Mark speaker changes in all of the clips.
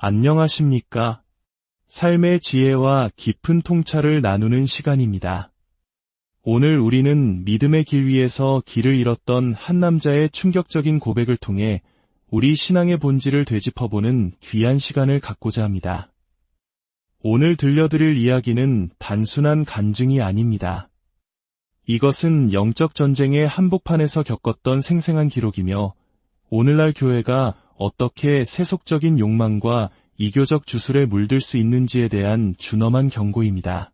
Speaker 1: 안녕하십니까? 삶의 지혜와 깊은 통찰을 나누는 시간입니다. 오늘 우리는 믿음의 길 위에서 길을 잃었던 한 남자의 충격적인 고백을 통해 우리 신앙의 본질을 되짚어보는 귀한 시간을 갖고자 합니다. 오늘 들려드릴 이야기는 단순한 간증이 아닙니다. 이것은 영적 전쟁의 한복판에서 겪었던 생생한 기록이며 오늘날 교회가 어떻게 세속적인 욕망과 이교적 주술에 물들 수 있는지에 대한 준엄한 경고입니다.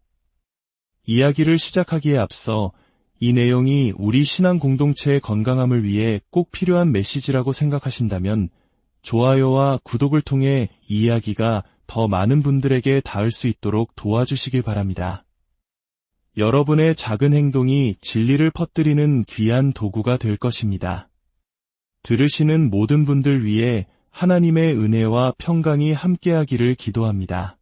Speaker 1: 이야기를 시작하기에 앞서 이 내용이 우리 신앙 공동체의 건강함을 위해 꼭 필요한 메시지라고 생각하신다면 좋아요와 구독을 통해 이 이야기가 더 많은 분들에게 닿을 수 있도록 도와주시길 바랍니다. 여러분의 작은 행동이 진리를 퍼뜨리는 귀한 도구가 될 것입니다. 들으시는 모든 분들 위해 하나님의 은혜와 평강이 함께하기를 기도합니다.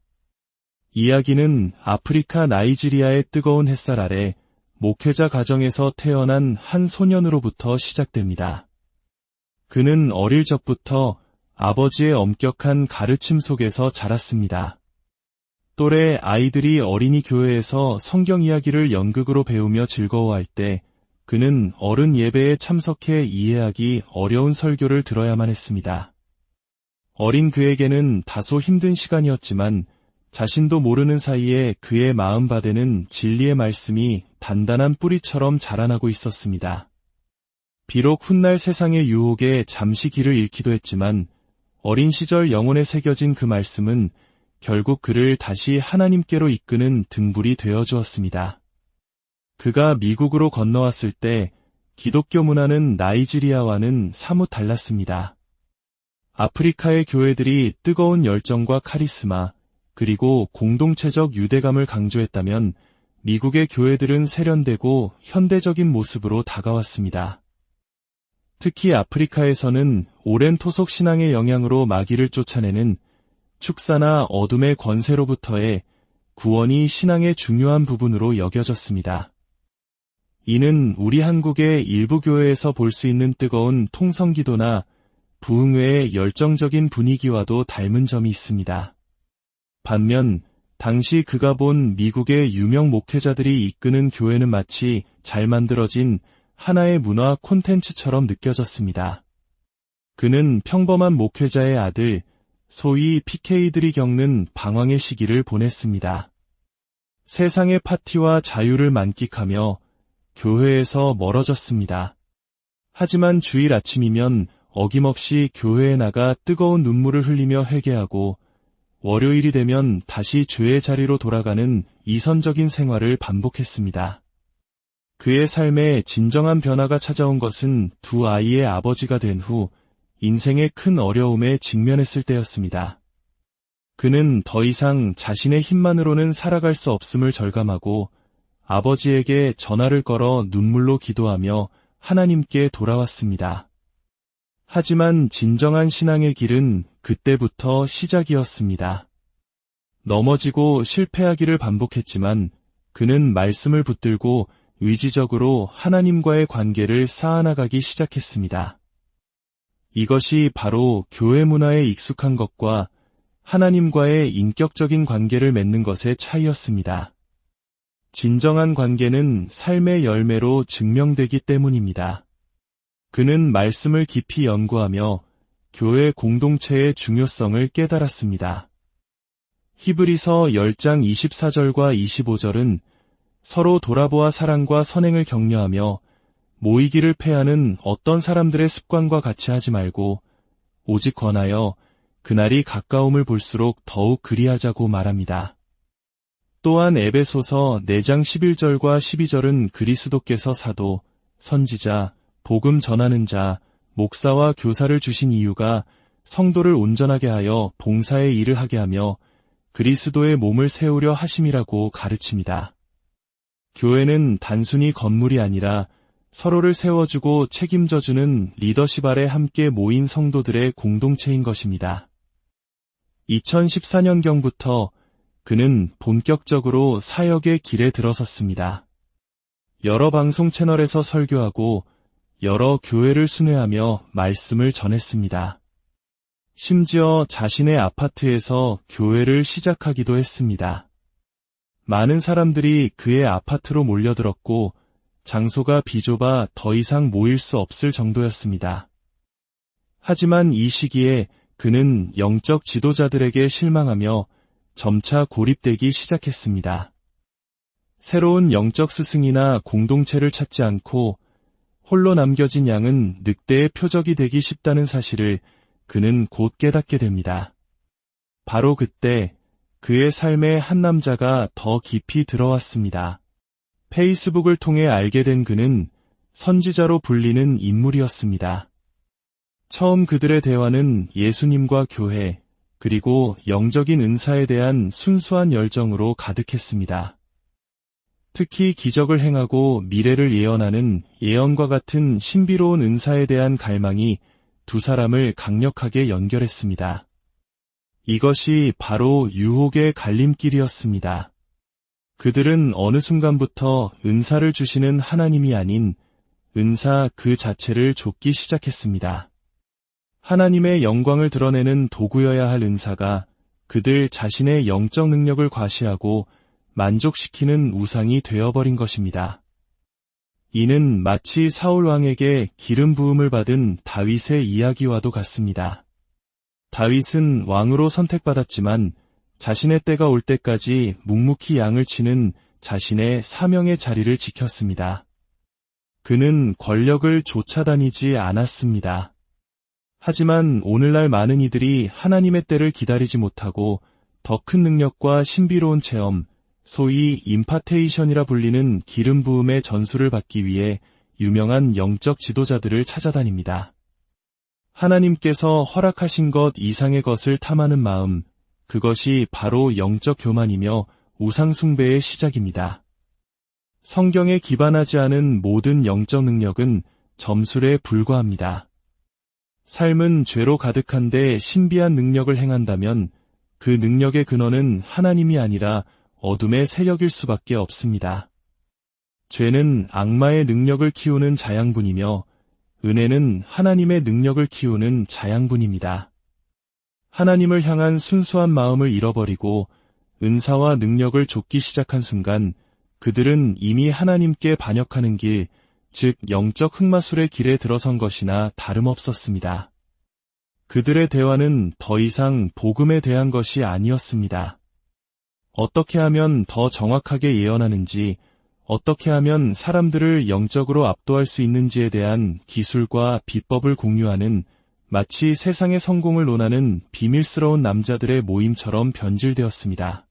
Speaker 1: 이야기는 아프리카 나이지리아의 뜨거운 햇살 아래 목회자 가정에서 태어난 한 소년으로부터 시작됩니다. 그는 어릴 적부터 아버지의 엄격한 가르침 속에서 자랐습니다. 또래 아이들이 어린이 교회에서 성경 이야기를 연극으로 배우며 즐거워할 때 그는 어른 예배에 참석해 이해하기 어려운 설교를 들어야만 했습니다. 어린 그에게는 다소 힘든 시간이었지만 자신도 모르는 사이에 그의 마음바에는 진리의 말씀이 단단한 뿌리처럼 자라나고 있었습니다. 비록 훗날 세상의 유혹에 잠시 길을 잃기도 했지만 어린 시절 영혼에 새겨진 그 말씀은 결국 그를 다시 하나님께로 이끄는 등불이 되어 주었습니다. 그가 미국으로 건너왔을 때 기독교 문화는 나이지리아와는 사뭇 달랐습니다. 아프리카의 교회들이 뜨거운 열정과 카리스마, 그리고 공동체적 유대감을 강조했다면 미국의 교회들은 세련되고 현대적인 모습으로 다가왔습니다. 특히 아프리카에서는 오랜 토속 신앙의 영향으로 마귀를 쫓아내는 축사나 어둠의 권세로부터의 구원이 신앙의 중요한 부분으로 여겨졌습니다. 이는 우리 한국의 일부 교회에서 볼 수 있는 뜨거운 통성기도나 부흥회의 열정적인 분위기와도 닮은 점이 있습니다. 반면 당시 그가 본 미국의 유명 목회자들이 이끄는 교회는 마치 잘 만들어진 하나의 문화 콘텐츠처럼 느껴졌습니다. 그는 평범한 목회자의 아들, 소위 PK들이 겪는 방황의 시기를 보냈습니다. 세상의 파티와 자유를 만끽하며 교회에서 멀어졌습니다. 하지만 주일 아침이면 어김없이 교회에 나가 뜨거운 눈물을 흘리며 회개하고 월요일이 되면 다시 죄의 자리로 돌아가는 이선적인 생활을 반복했습니다. 그의 삶에 진정한 변화가 찾아온 것은 두 아이의 아버지가 된 후 인생의 큰 어려움에 직면했을 때였습니다. 그는 더 이상 자신의 힘만으로는 살아갈 수 없음을 절감하고 아버지에게 전화를 걸어 눈물로 기도하며 하나님께 돌아왔습니다. 하지만 진정한 신앙의 길은 그때부터 시작이었습니다. 넘어지고 실패하기를 반복했지만 그는 말씀을 붙들고 의지적으로 하나님과의 관계를 쌓아나가기 시작했습니다. 이것이 바로 교회 문화에 익숙한 것과 하나님과의 인격적인 관계를 맺는 것의 차이였습니다. 진정한 관계는 삶의 열매로 증명되기 때문입니다. 그는 말씀을 깊이 연구하며 교회 공동체의 중요성을 깨달았습니다. 히브리서 10장 24절과 25절은 서로 돌아보아 사랑과 선행을 격려하며 모이기를 패하는 어떤 사람들의 습관과 같이 하지 말고 오직 권하여 그날이 가까움을 볼수록 더욱 그리하자고 말합니다. 또한 에베소서 4장 11절과 12절은 그리스도께서 사도, 선지자, 복음 전하는 자, 목사와 교사를 주신 이유가 성도를 온전하게 하여 봉사의 일을 하게 하며 그리스도의 몸을 세우려 하심이라고 가르칩니다. 교회는 단순히 건물이 아니라 서로를 세워주고 책임져주는 리더십 아래 함께 모인 성도들의 공동체인 것입니다. 2014년경부터 그는 본격적으로 사역의 길에 들어섰습니다. 여러 방송 채널에서 설교하고 여러 교회를 순회하며 말씀을 전했습니다. 심지어 자신의 아파트에서 교회를 시작하기도 했습니다. 많은 사람들이 그의 아파트로 몰려들었고 장소가 비좁아 더 이상 모일 수 없을 정도였습니다. 하지만 이 시기에 그는 영적 지도자들에게 실망하며 점차 고립되기 시작했습니다. 새로운 영적 스승이나 공동체를 찾지 않고 홀로 남겨진 양은 늑대의 표적이 되기 쉽다는 사실을 그는 곧 깨닫게 됩니다. 바로 그때 그의 삶에 한 남자가 더 깊이 들어왔습니다. 페이스북을 통해 알게 된 그는 선지자로 불리는 인물이었습니다. 처음 그들의 대화는 예수님과 교회, 그리고 영적인 은사에 대한 순수한 열정으로 가득했습니다. 특히 기적을 행하고 미래를 예언하는 예언과 같은 신비로운 은사에 대한 갈망이 두 사람을 강력하게 연결했습니다. 이것이 바로 유혹의 갈림길이었습니다. 그들은 어느 순간부터 은사를 주시는 하나님이 아닌 은사 그 자체를 좇기 시작했습니다. 하나님의 영광을 드러내는 도구여야 할 은사가 그들 자신의 영적 능력을 과시하고 만족시키는 우상이 되어버린 것입니다. 이는 마치 사울 왕에게 기름 부음을 받은 다윗의 이야기와도 같습니다. 다윗은 왕으로 선택받았지만 자신의 때가 올 때까지 묵묵히 양을 치는 자신의 사명의 자리를 지켰습니다. 그는 권력을 쫓아다니지 않았습니다. 하지만 오늘날 많은 이들이 하나님의 때를 기다리지 못하고 더 큰 능력과 신비로운 체험, 소위 임파테이션이라 불리는 기름 부음의 전수를 받기 위해 유명한 영적 지도자들을 찾아다닙니다. 하나님께서 허락하신 것 이상의 것을 탐하는 마음, 그것이 바로 영적 교만이며 우상숭배의 시작입니다. 성경에 기반하지 않은 모든 영적 능력은 점술에 불과합니다. 삶은 죄로 가득한데 신비한 능력을 행한다면 그 능력의 근원은 하나님이 아니라 어둠의 세력일 수밖에 없습니다. 죄는 악마의 능력을 키우는 자양분이며 은혜는 하나님의 능력을 키우는 자양분입니다. 하나님을 향한 순수한 마음을 잃어버리고 은사와 능력을 좇기 시작한 순간 그들은 이미 하나님께 반역하는 길, 즉 영적 흑마술의 길에 들어선 것이나 다름없었습니다. 그들의 대화는 더 이상 복음에 대한 것이 아니었습니다. 어떻게 하면 더 정확하게 예언하는지, 어떻게 하면 사람들을 영적으로 압도할 수 있는지에 대한 기술과 비법을 공유하는 마치 세상의 성공을 논하는 비밀스러운 남자들의 모임처럼 변질되었습니다.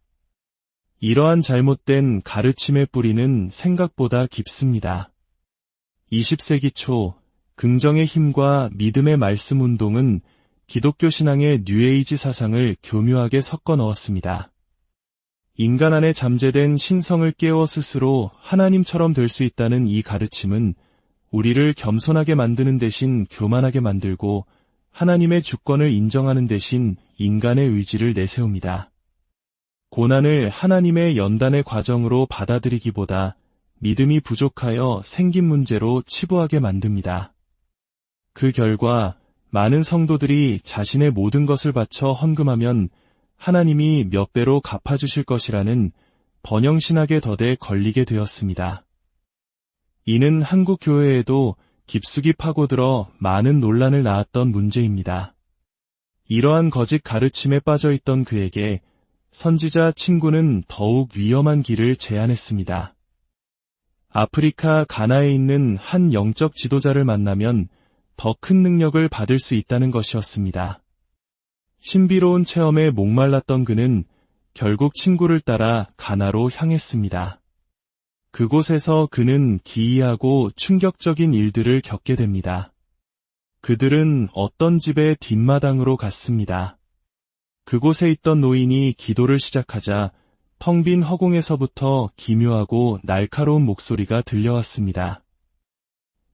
Speaker 1: 이러한 잘못된 가르침의 뿌리는 생각보다 깊습니다. 20세기 초 긍정의 힘과 믿음의 말씀 운동은 기독교 신앙의 뉴에이지 사상을 교묘하게 섞어 넣었습니다. 인간 안에 잠재된 신성을 깨워 스스로 하나님처럼 될 수 있다는 이 가르침은 우리를 겸손하게 만드는 대신 교만하게 만들고 하나님의 주권을 인정하는 대신 인간의 의지를 내세웁니다. 고난을 하나님의 연단의 과정으로 받아들이기보다 믿음이 부족하여 생긴 문제로 치부하게 만듭니다. 그 결과 많은 성도들이 자신의 모든 것을 바쳐 헌금하면 하나님이 몇 배로 갚아주실 것이라는 번영신학의 덫에 걸리게 되었습니다. 이는 한국 교회에도 깊숙이 파고들어 많은 논란을 낳았던 문제입니다. 이러한 거짓 가르침에 빠져 있던 그에게 선지자 친구는 더욱 위험한 길을 제안했습니다. 아프리카 가나에 있는 한 영적 지도자를 만나면 더 큰 능력을 받을 수 있다는 것이었습니다. 신비로운 체험에 목말랐던 그는 결국 친구를 따라 가나로 향했습니다. 그곳에서 그는 기이하고 충격적인 일들을 겪게 됩니다. 그들은 어떤 집의 뒷마당으로 갔습니다. 그곳에 있던 노인이 기도를 시작하자 텅 빈 허공에서부터 기묘하고 날카로운 목소리가 들려왔습니다.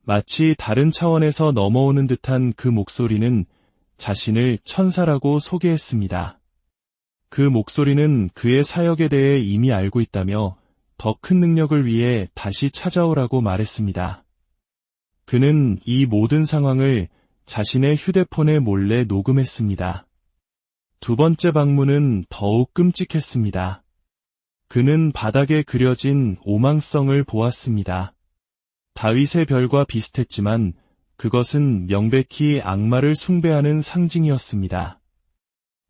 Speaker 1: 마치 다른 차원에서 넘어오는 듯한 그 목소리는 자신을 천사라고 소개했습니다. 그 목소리는 그의 사역에 대해 이미 알고 있다며 더 큰 능력을 위해 다시 찾아오라고 말했습니다. 그는 이 모든 상황을 자신의 휴대폰에 몰래 녹음했습니다. 두 번째 방문은 더욱 끔찍했습니다. 그는 바닥에 그려진 오망성을 보았습니다. 다윗의 별과 비슷했지만 그것은 명백히 악마를 숭배하는 상징이었습니다.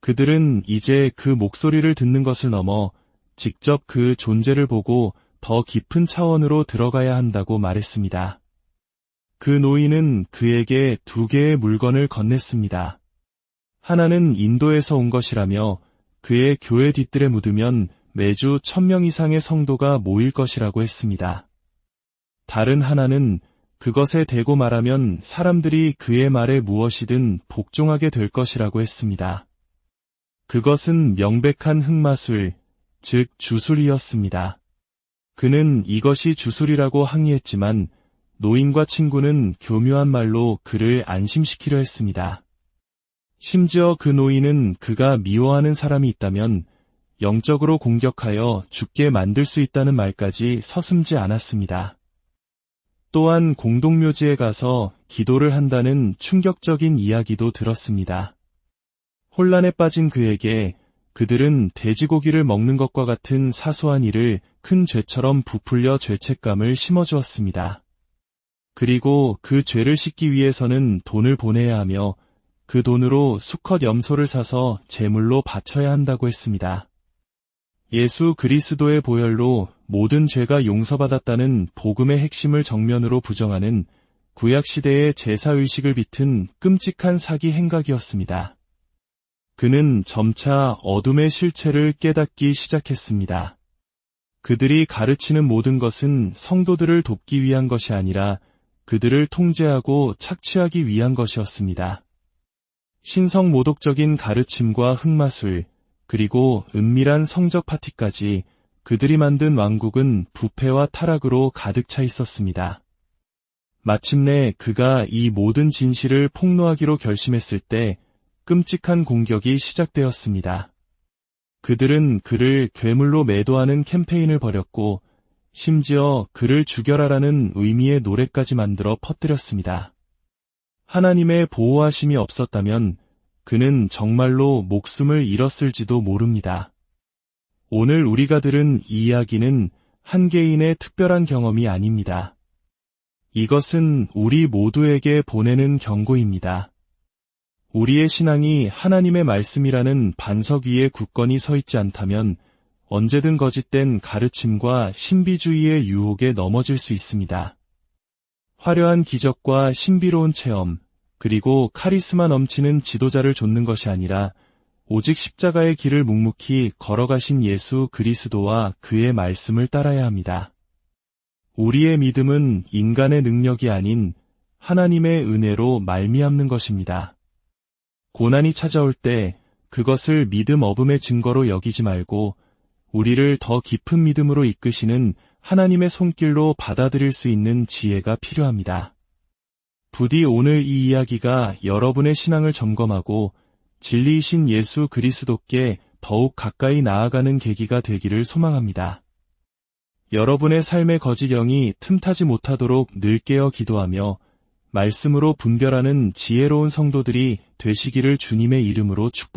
Speaker 1: 그들은 이제 그 목소리를 듣는 것을 넘어 직접 그 존재를 보고 더 깊은 차원으로 들어가야 한다고 말했습니다. 그 노인은 그에게 두 개의 물건을 건넸습니다. 하나는 인도에서 온 것이라며 그의 교회 뒤뜰에 묻으면 매주 천명 이상의 성도가 모일 것이라고 했습니다. 다른 하나는 그것에 대고 말하면 사람들이 그의 말에 무엇이든 복종하게 될 것이라고 했습니다. 그것은 명백한 흑마술, 즉 주술이었습니다. 그는 이것이 주술이라고 항의했지만 노인과 친구는 교묘한 말로 그를 안심시키려 했습니다. 심지어 그 노인은 그가 미워하는 사람이 있다면 영적으로 공격하여 죽게 만들 수 있다는 말까지 서슴지 않았습니다. 또한 공동묘지에 가서 기도를 한다는 충격적인 이야기도 들었습니다. 혼란에 빠진 그에게 그들은 돼지고기를 먹는 것과 같은 사소한 일을 큰 죄처럼 부풀려 죄책감을 심어주었습니다. 그리고 그 죄를 씻기 위해서는 돈을 보내야 하며 그 돈으로 수컷 염소를 사서 제물로 바쳐야 한다고 했습니다. 예수 그리스도의 보혈로 모든 죄가 용서받았다는 복음의 핵심을 정면으로 부정하는 구약시대의 제사의식을 비튼 끔찍한 사기 행각이었습니다. 그는 점차 어둠의 실체를 깨닫기 시작했습니다. 그들이 가르치는 모든 것은 성도들을 돕기 위한 것이 아니라 그들을 통제하고 착취하기 위한 것이었습니다. 신성 모독적인 가르침과 흑마술, 그리고 은밀한 성적 파티까지 그들이 만든 왕국은 부패와 타락으로 가득 차 있었습니다. 마침내 그가 이 모든 진실을 폭로하기로 결심했을 때 끔찍한 공격이 시작되었습니다. 그들은 그를 괴물로 매도하는 캠페인을 벌였고 심지어 그를 죽여라라는 의미의 노래까지 만들어 퍼뜨렸습니다. 하나님의 보호하심이 없었다면 그는 정말로 목숨을 잃었을지도 모릅니다. 오늘 우리가 들은 이 이야기는 한 개인의 특별한 경험이 아닙니다. 이것은 우리 모두에게 보내는 경고입니다. 우리의 신앙이 하나님의 말씀이라는 반석 위에 굳건히 서 있지 않다면 언제든 거짓된 가르침과 신비주의의 유혹에 넘어질 수 있습니다. 화려한 기적과 신비로운 체험, 그리고 카리스마 넘치는 지도자를 좇는 것이 아니라 오직 십자가의 길을 묵묵히 걸어가신 예수 그리스도와 그의 말씀을 따라야 합니다. 우리의 믿음은 인간의 능력이 아닌 하나님의 은혜로 말미암는 것입니다. 고난이 찾아올 때 그것을 믿음 어음의 증거로 여기지 말고 우리를 더 깊은 믿음으로 이끄시는 하나님의 손길로 받아들일 수 있는 지혜가 필요합니다. 부디 오늘 이 이야기가 여러분의 신앙을 점검하고 진리이신 예수 그리스도께 더욱 가까이 나아가는 계기가 되기를 소망합니다. 여러분의 삶의 거짓 영이 틈타지 못하도록 늘 깨어 기도하며 말씀으로 분별하는 지혜로운 성도들이 되시기를 주님의 이름으로 축복